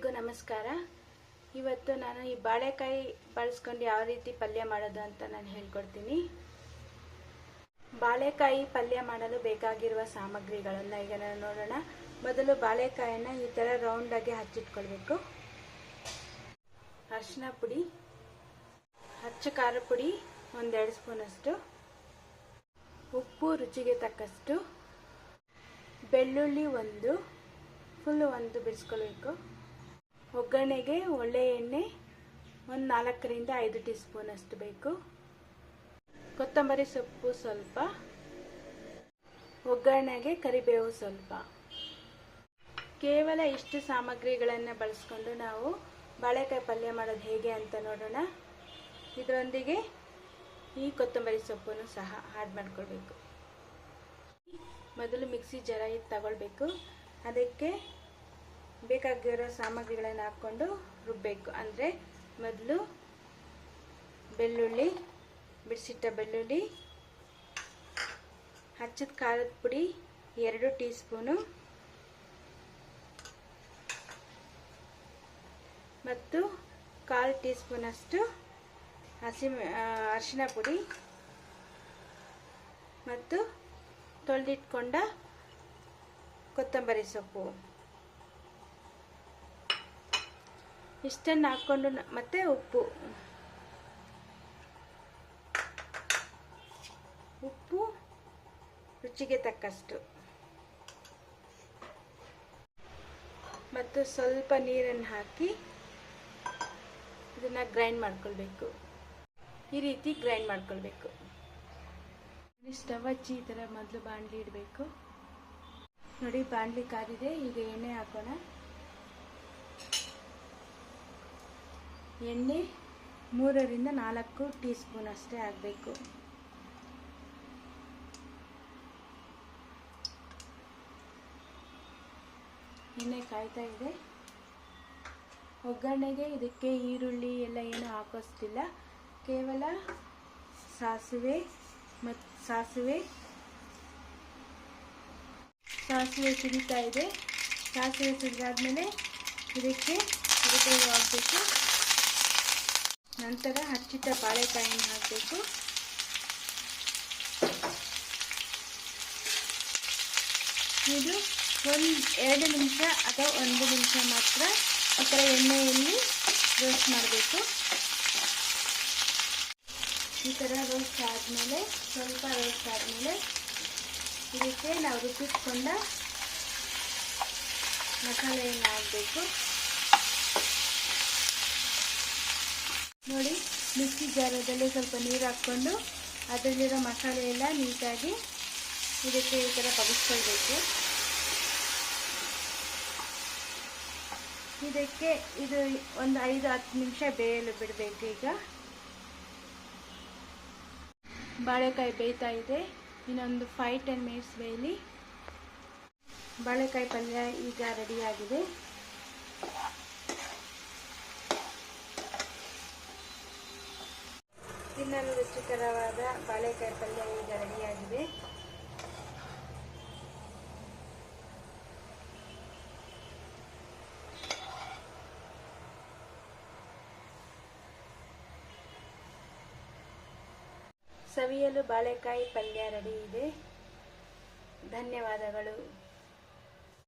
ಎಲ್ರಿಗೂ ನಮಸ್ಕಾರ. ಇವತ್ತು ನಾನು ಈ ಬಾಳೆಕಾಯಿ ಬಳಸ್ಕೊಂಡು ಯಾವ ರೀತಿ ಪಲ್ಯ ಮಾಡೋದು ಅಂತ ನಾನು ಹೇಳ್ಕೊಡ್ತೀನಿ. ಬಾಳೆಕಾಯಿ ಪಲ್ಯ ಮಾಡಲು ಬೇಕಾಗಿರುವ ಸಾಮಗ್ರಿಗಳನ್ನು ಈಗ ನಾನು ನೋಡೋಣ. ಮೊದಲು ಬಾಳೆಕಾಯಿನ ಈ ಥರ ರೌಂಡಾಗಿ ಹಚ್ಚಿಟ್ಕೊಳ್ಬೇಕು. ಅರಿಶಿನ ಪುಡಿ, ಹಚ್ಚು ಖಾರ ಪುಡಿ ಒಂದೆರಡು ಸ್ಪೂನಷ್ಟು, ಉಪ್ಪು ರುಚಿಗೆ ತಕ್ಕಷ್ಟು, ಬೆಳ್ಳುಳ್ಳಿ ಒಂದು ಫುಲ್ಲು ಒಂದು ಬಿಡಿಸ್ಕೊಳ್ಬೇಕು. ಒಗ್ಗರಣೆಗೆ ಒಳ್ಳೆ ಎಣ್ಣೆ ಒಂದು ನಾಲ್ಕರಿಂದ ಐದು ಟೀ ಸ್ಪೂನ್ ಅಷ್ಟು ಬೇಕು. ಕೊತ್ತಂಬರಿ ಸೊಪ್ಪು ಸ್ವಲ್ಪ. ಒಗ್ಗರಣೆಗೆ ಕರಿಬೇವು ಸ್ವಲ್ಪ. ಕೇವಲ ಇಷ್ಟು ಸಾಮಗ್ರಿಗಳನ್ನು ಬಳಸ್ಕೊಂಡು ನಾವು ಬಾಳೆಕಾಯಿ ಪಲ್ಯ ಮಾಡೋದು ಹೇಗೆ ಅಂತ ನೋಡೋಣ. ಇದರೊಂದಿಗೆ ಈ ಕೊತ್ತಂಬರಿ ಸೊಪ್ಪನ್ನು ಸಹ ಆ್ಯಡ್ ಮಾಡ್ಕೊಳ್ಬೇಕು. ಮೊದಲು ಮಿಕ್ಸಿ ಜರ ಇದು ತಗೊಳ್ಬೇಕು. ಅದಕ್ಕೆ ಬೇಕಾಗಿರೋ ಸಾಮಗ್ರಿಗಳನ್ನು ಹಾಕ್ಕೊಂಡು ರುಬ್ಬಬೇಕು ಅಂದರೆ ಮೊದಲು ಬೆಳ್ಳುಳ್ಳಿ, ಬಿಡಿಸಿಟ್ಟ ಬೆಳ್ಳುಳ್ಳಿ, ಹಚ್ಚಿದ ಖಾರದ ಪುಡಿ ಎರಡು ಟೀ ಸ್ಪೂನು ಮತ್ತು ಕಾಲು ಟೀ ಸ್ಪೂನಷ್ಟು ಹಸಿ ಅರಿಶಿನ ಪುಡಿ, ಮತ್ತು ತೊಳೆದಿಟ್ಕೊಂಡ ಕೊತ್ತಂಬರಿ ಸೊಪ್ಪು. ಇಷ್ಟನ್ನು ಹಾಕ್ಕೊಂಡು ಮತ್ತೆ ಉಪ್ಪು. ಉಪ್ಪು ರುಚಿಗೆ ತಕ್ಕಷ್ಟು. ಮತ್ತು ಸ್ವಲ್ಪ ನೀರನ್ನು ಹಾಕಿ ಇದನ್ನು ಗ್ರೈಂಡ್ ಮಾಡ್ಕೊಳ್ಬೇಕು. ಈ ರೀತಿ ಗ್ರೈಂಡ್ ಮಾಡ್ಕೊಳ್ಬೇಕು. ಸ್ಟವ್ ಹಚ್ಚಿ ಈ ಥರ ಮೊದಲು ಬಾಣಲಿ ಇಡಬೇಕು. ನೋಡಿ, ಬಾಣಲಿ ಕಾದಿದೆ ಈಗ ಎಣ್ಣೆ ಹಾಕೋಣ. ಎಣ್ಣೆ ಮೂರರಿಂದ ನಾಲ್ಕು ಟೀ ಸ್ಪೂನ್ ಅಷ್ಟೇ ಆಗಬೇಕು. ಎಣ್ಣೆ ಕಾಯ್ತಾ ಇದೆ. ಒಗ್ಗರಣೆಗೆ ಇದಕ್ಕೆ ಈರುಳ್ಳಿ ಎಲ್ಲ ಏನು ಹಾಕೋಸ್ತಿಲ್ಲ. ಕೇವಲ ಸಾಸಿವೆ ಮತ್ತು ಸಾಸಿವೆ ಸಾಸಿವೆ ಸಿಡಿತಾ ಇದೆ. ಸಾಸಿವೆ ಸಿಡಿದಾದ್ಮೇಲೆ ಇದಕ್ಕೆ ಹಾಕಬೇಕು. ನಂತರ ಹಚ್ಚಿಟ್ಟ ಬಾಳೆಕಾಯಿನ ಹಾಕಬೇಕು. ಇದು ಒಂದು ಎರಡು ನಿಮಿಷ ಅಥವಾ ಒಂದು ನಿಮಿಷ ಮಾತ್ರ ಆ ಥರ ಎಣ್ಣೆಯಲ್ಲಿ ರೋಸ್ಟ್ ಮಾಡಬೇಕು. ಈ ಥರ ರೋಸ್ಟ್ ಆದಮೇಲೆ ಸ್ವಲ್ಪ ರೋಸ್ಟ್ ಆದಮೇಲೆ ಇದಕ್ಕೆ ನಾವು ರುಬ್ಬಿಟ್ಕೊಂಡ ಮಸಾಲೆಯನ್ನು ಹಾಕಬೇಕು. ನೋಡಿ, ಮಿಕ್ಸಿ ಜಾರದಲ್ಲಿ ಸ್ವಲ್ಪ ನೀರು ಹಾಕ್ಕೊಂಡು ಅದರಲ್ಲಿರೋ ಮಸಾಲೆ ಎಲ್ಲ ನೀಟಾಗಿ ಇದಕ್ಕೆ ಈ ಥರ ಬಗಿಸ್ಕೊಳ್ಬೇಕು. ಇದಕ್ಕೆ ಇದು ಒಂದು ಐದು, ಹತ್ತು ನಿಮಿಷ ಬೇಯಲು ಬಿಡಬೇಕು ಈಗ. ಬಾಳೆಕಾಯಿ ಬೇಯ್ತಾ ಇದೆ. ಇನ್ನೊಂದು ಫೈವ್ ಟೆನ್ ಮಿನಿಟ್ಸ್ ಬೇಯಲಿ. ಬಾಳೆಕಾಯಿ ಪಲ್ಯ ಈಗ ರೆಡಿಯಾಗಿದೆ ತಿನ್ನಲು ರುಚಿಕರವಾದ ಬಾಳೆಕಾಯಿ ಪಲ್ಯ ಈಗ ರೆಡಿಯಾಗಿದೆ ಸವಿಯಲು ಬಾಳೆಕಾಯಿ ಪಲ್ಯ ರೆಡಿ ಇದೆ ಧನ್ಯವಾದಗಳು